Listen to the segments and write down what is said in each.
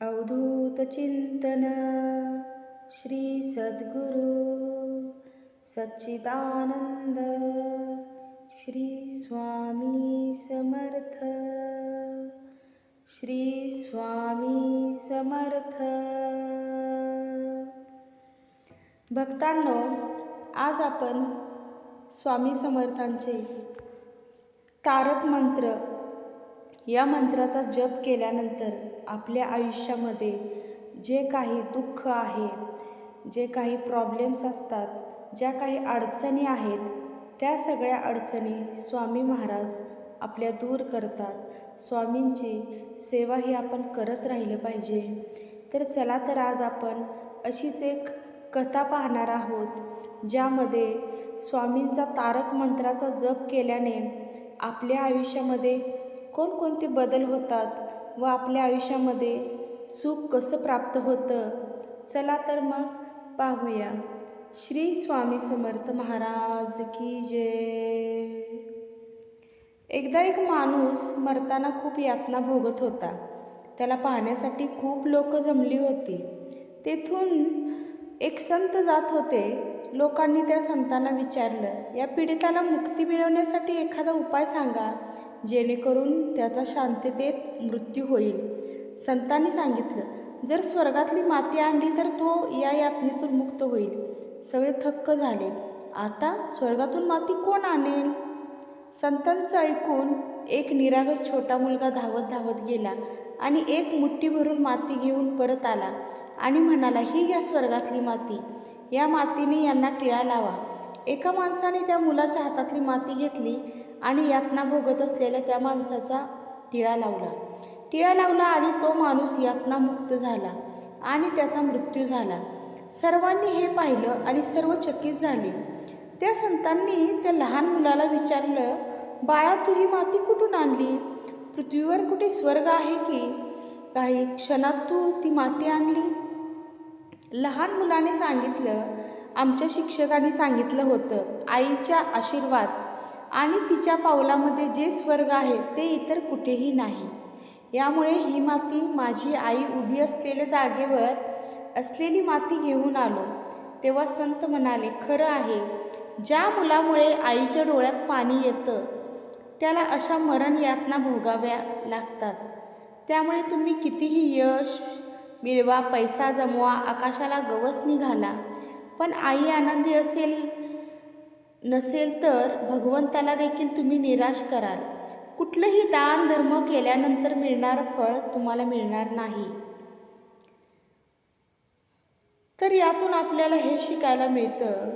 अवधूत चिंतन श्री सद्गुरु सच्चिदानंद श्री स्वामी समर्थ। श्री स्वामी समर्थ। भक्तांनो आज आपण स्वामी समर्थांचे तारक मंत्र या मंत्राचा जप केल्यानंतर आपल्या आयुष्यामध्ये जे काही दुःख आहे जे काही प्रॉब्लेम्स असतात ज्या काही अडचणी आहेत त्या सगळ्या अडचणी स्वामी महाराज आपल्या दूर करतात. स्वामींची सेवा ही आपण करत राहिलं पाहिजे. तर चला तर आज आपण अशीच एक कथा पाहणार आहोत ज्यामध्ये स्वामींचा तारक मंत्राचा जप केल्याने आपल्या आयुष्यामध्ये कोणकोणते बदल होतात व आपल्या आयुष्यामध्ये सुख कसं प्राप्त होतं? चला तर मग पाहूया. श्री स्वामी समर्थ महाराज की जय. एकदा एक माणूस मरताना खूप यातना भोगत होता. त्याला पाहण्यासाठी खूप लोक जमली होती. तेथून एक संत जात होते. लोकांनी त्या संतांना विचारलं या पीडिताला मुक्ती मिळवण्यासाठी एखादा उपाय सांगा. जेणेकरून त्याचा शांततेत मृत्यू होईल. संतांनी सांगितलं जर स्वर्गातली माती आणली तर तो या यातनेतून मुक्त होईल. सगळे थक्क झाले. आता स्वर्गातून माती कोण आणेल? संतांचं ऐकून एक निरागस छोटा मुलगा धावत धावत गेला आणि एक मुठ्ठी भरून माती घेऊन परत आला आणि म्हणाला ही घ्या स्वर्गातली माती. या मातीने यांना टिळा लावा. एका माणसाने त्या मुलाच्या हातातली माती घेतली आणि यातना भोगत असलेल्या त्या माणसाचा टिळा लावला. टिळा लावला आणि तो माणूस यातनामुक्त झाला आणि त्याचा मृत्यू झाला. सर्वांनी हे पाहिलं आणि सर्व चकित झाले. त्या संतांनी त्या लहान मुलाला विचारलं बाळा तू ही माती कुठून आणली? पृथ्वीवर कुठे स्वर्ग आहे की? काही क्षणात तू ती माती आणली? लहान मुलाने सांगितलं आमच्या शिक्षकांनी सांगितलं होतं आईच्या आशीर्वाद आणि तिच्या पावलामध्ये जे स्वर्ग आहे ते इतर कुठेही नाही. यामुळे ही माती माझी आई उभी असलेल्या जागेवर असलेली माती घेऊन आलो. तेव्हा संत म्हणाले खरं आहे. ज्या मुलामुळे आईच्या डोळ्यात पाणी येतं त्याला अशा मरण यातना भोगाव्या लागतात. त्यामुळे तुम्ही कितीही यश मिळवा पैसा जमवा आकाशाला गवस निघाला पण आई आनंदी असेल नसेल तर भगवंताला देखील तुम्ही निराश कराल. कुठलंही दान धर्म केल्यानंतर मिळणारं फळ तुम्हाला मिळणार नाही. तर यातून आपल्याला हे शिकायला मिळतं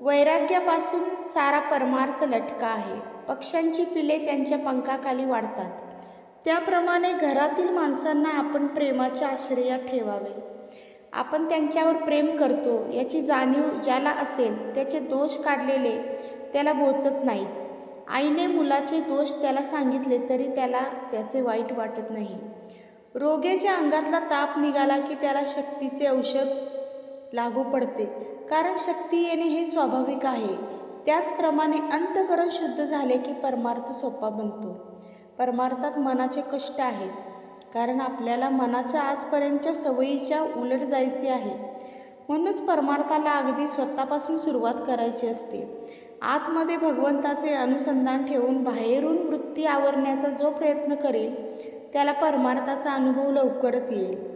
वैराग्यापासून सारा परमार्थ लटका आहे. पक्ष्यांची पिले त्यांच्या पंखाखाली वाढतात. त्याप्रमाणे घरातील माणसांना आपण प्रेमाच्या आश्रयात ठेवावे. आपण त्यांच्यावर प्रेम करतो याची जाणीव ज्याला असेल त्याचे दोष काढलेले त्याला बोचत नाहीत. आईने मुलाचे दोष त्याला सांगितले तरी त्याला त्याचे वाईट वाटत नाही. रोगेच्या अंगातला ताप निघाला की त्याला शक्तीचे औषध लागू पडते. कारण शक्ती येणे हे स्वाभाविक आहे. त्याचप्रमाणे अंतकरण शुद्ध झाले की परमार्थ सोपा बनतो. परमार्थात मनाचे कष्ट आहेत. कारण आपल्याला मनाच्या आजपर्यंतच्या सवयीच्या उलट जायचे आहे. म्हणूनच परमार्थाला अगदी स्वतःपासून सुरुवात करायची असते. आतमध्ये भगवंताचे अनुसंधान ठेवून बाहेरून वृत्ती आवरण्याचा जो प्रयत्न करेल त्याला परमार्थाचा अनुभव लवकरच येईल.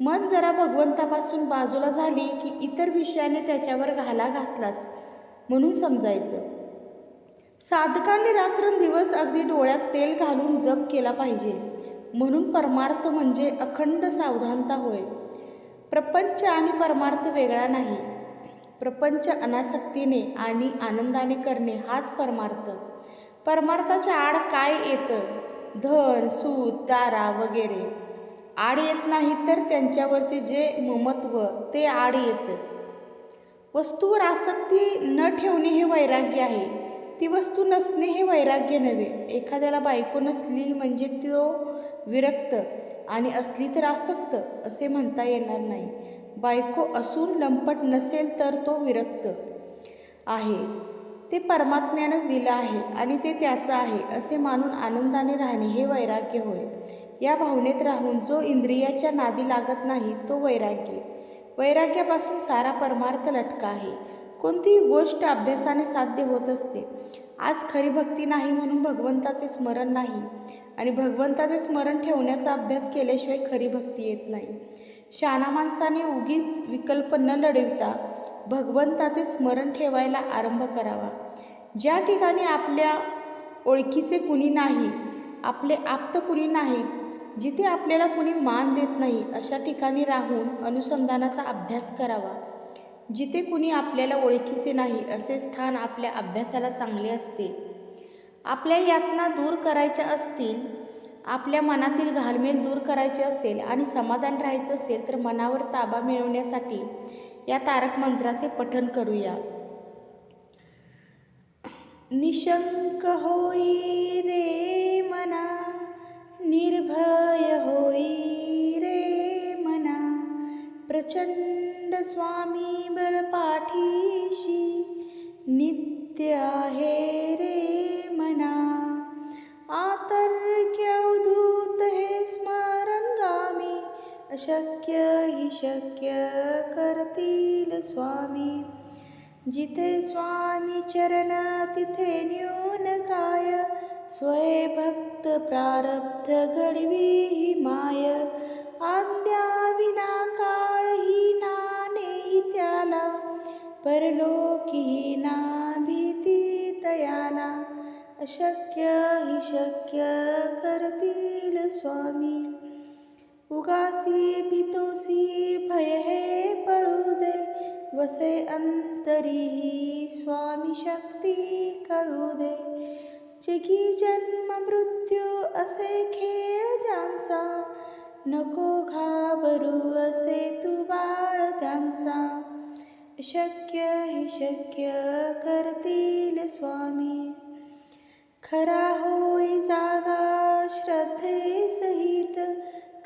मन जरा भगवंतापासून बाजूला झाली की इतर विषयाने त्याच्यावर घाला घातलाच म्हणून समजायचं. साधकांनी रात्रंदिवस अगदी डोळ्यात तेल घालून जप केला पाहिजे. म्हणून परमार्थ म्हणजे अखंड सावधानता होय. प्रपंच आणि परमार्थ वेगळा नाही. प्रपंच अनासक्तीने आणि आनंदाने करणे हाच परमार्थ. परमार्थाच्या आड काय येतं? धन सूत तारा वगैरे. आड येत नाही तर त्यांच्यावरचे जे ममत्व ते आड येतं. वस्तूवर आसक्ती न ठेवणे हे वैराग्य आहे. ती वस्तू नसणे हे वैराग्य नव्हे. एखाद्याला बायको नसली म्हणजे तो विरक्त आणि असली तर आसक्त असे म्हणता येणार नाही. बायको असून लंपट नसेल तर तो विरक्त आहे. ते परमात्म्यानंच दिलं आहे आणि ते त्याचं आहे असे मानून आनंदाने राहणे हे वैराग्य होय. या भावनेत राहून जो इंद्रियाच्या नादी लागत नाही तो वैराग्य. वैराग्यापासून सारा परमार्थ लटका आहे. कोणतीही गोष्ट अभ्यासाने साध्य होत असते. आज खरी भक्ती नाही म्हणून भगवंताचे स्मरण नाही. आणि भगवंताचे स्मरण ठेवण्याचा अभ्यास केल्याशिवाय खरी भक्ती येत नाही. शाना माणसाने उगीच विकल्प न लढविता भगवंताचे स्मरण ठेवायला आरंभ करावा. ज्या ठिकाणी आपल्या ओळखीचे कुणी नाही आपले आप्त कुणी नाहीत जिथे आपल्याला कुणी मान देत नाही अशा ठिकाणी राहून अनुसंधानाचा अभ्यास करावा. जिथे कुणी आपल्याला ओळखीचे नाही असे स्थान आपल्या अभ्यासाला चांगले असते. आपल्या यातना दूर करायच्या असतील आपल्या मनातील घालमेल दूर करायचे असेल आणि समाधान राहायचं असेल तर मनावर ताबा मिळवण्यासाठी या तारक मंत्राचे पठण करूया. निशंक होई रे मना निर्भय होई रे मना प्रचंड स्वामी बळपाठीशी नित्य आहे रे मना. आतर्क्य हे स्मरणगामी अशक्य हि शक्य करतील स्वामी. जिथे स्वामी चरण तिथे न्यून काय स्वय भक्त प्रारब्ध घडवी ही माय. आद्या विना परलोकी ना भीती तयाला अशक्य हि शक्य करतील स्वामी. उगासी भीतोसी भय हे पळू दे वसे अंतरी स्वामी शक्ती कळू दे. जगी जन्म मृत्यू असे खेळ ज्यांचा नको घाबरू असे तू बाळ त्यांचा. शक्य हि शक्य करतील स्वामी. खरा होई जागा श्रद्धे सहित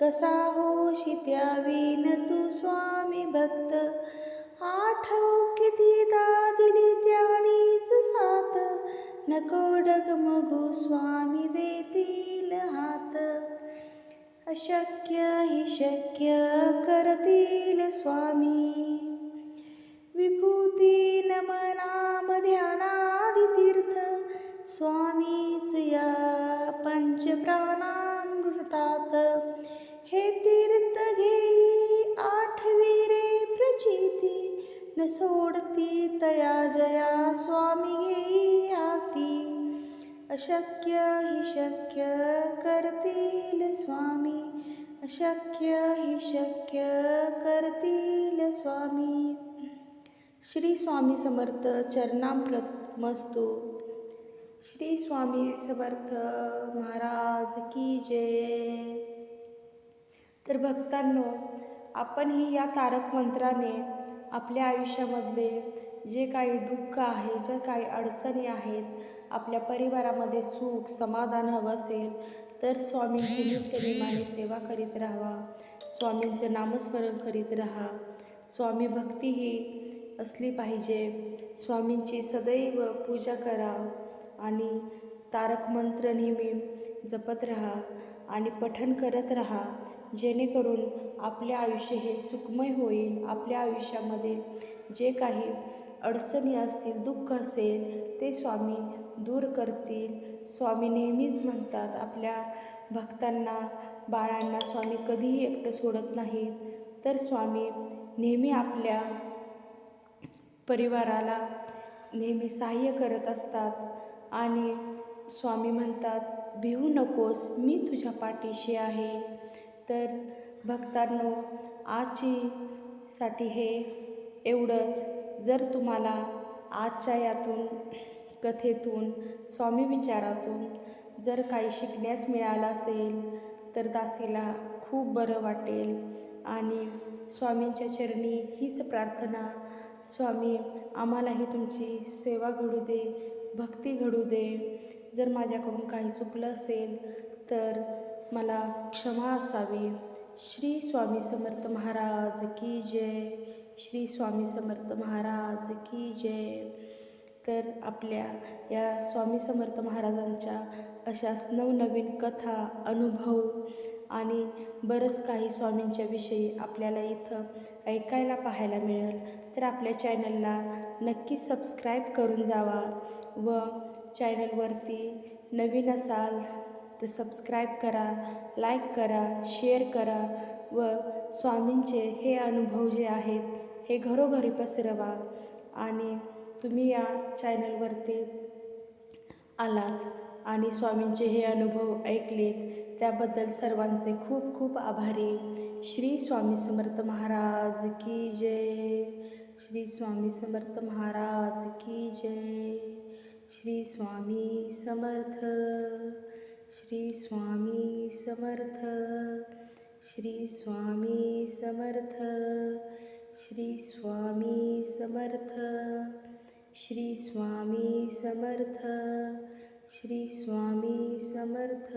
कसा होशी त्यावीन तू स्वामी भक्त. आठव किती दिली त्यानीच साथ नको डगमगू स्वामी देतील हात. अशक्य हि शक्य करतील स्वामी. विभूती नमनाम ध्यानादी तीर्थ स्वामीच या पंचप्राणामृतात. हे तीर्थ घेई आठवी रे प्रचिती न सोडती तया जया स्वामी घेई आती. अशक्य हि शक्य करतील स्वामी अशक्य हि शक्य करतील स्वामी. श्री स्वामी समर्थ चरणामृत मस्तू श्री स्वामी समर्थ महाराज की जय. तर भक्तांनो आपणही या तारक मंत्राने आपल्या आयुष्यामधले जे काही दुःख आहे ज्या काही अडचणी आहेत आपल्या परिवारामध्ये सुख समाधान हवं असेल तर स्वामींची नित्यनेमाने सेवा करीत राहावा स्वामींचं नामस्मरण करीत राहा. स्वामी भक्ती ही असली पाहिजे. स्वामींची सदैव पूजा करा आणि तारक मंत्र नेहमी जपत राहा आणि पठण करत राहा जेणेकरून आपले आयुष्य हे सुखमय होईल. आपल्या आयुष्यामध्ये जे काही अडचणी असतील दुःख असेल ते स्वामी दूर करतील. स्वामी नेहमीच म्हणतात आपल्या भक्तांना बाळांना स्वामी कधीही एकटं सोडत नाहीत. तर स्वामी नेहमी आपल्या परिवाराला नेहमी सहाय्य करत असतात. आणि स्वामी म्हणतात भिवू नकोस मी तुझ्या पाठीशी आहे. तर भक्तांनो आजची साठी हे एवढंच. जर तुम्हाला आजच्या यातून कथेतून स्वामी विचारातून जर काही शिकण्यास मिळालं असेल तर दासीला खूप बरं वाटेल. आणि स्वामींच्या चरणी हीच प्रार्थना स्वामी आम्हालाही तुमची सेवा घडू दे भक्ती घडू दे. जर माझ्याकडून काही चुकलं असेल तर मला क्षमा असावी. श्री स्वामी समर्थ महाराज की जय. श्री स्वामी समर्थ महाराज की जय. तर आपल्या या स्वामी समर्थ महाराजांच्या अशाच नवनवीन कथा अनुभव आणि बरंच काही स्वामींच्या विषयी आपल्याला इथं ऐकायला पाहायला मिळेल. तर आपल्या चॅनलला नक्की सबस्क्राईब करून जावा व चॅनलवरती नवीन असाल तर सबस्क्राईब करा लाईक करा शेअर करा व स्वामींचे हे अनुभव जे आहेत हे घरोघरी पसरवा आणि तुम्ही या चॅनलवरती आलात आणि स्वामींचे हे अनुभव ऐकलेत त्याबद्दल सर्वांचे खूप खूप आभारी. श्री स्वामी समर्थ महाराज की जय. श्री स्वामी समर्थ महाराज की जय. श्री स्वामी समर्थ. श्री स्वामी समर्थ. श्री स्वामी समर्थ. श्री स्वामी समर्थ. श्री स्वामी समर्थ. श्री स्वामी समर्थ.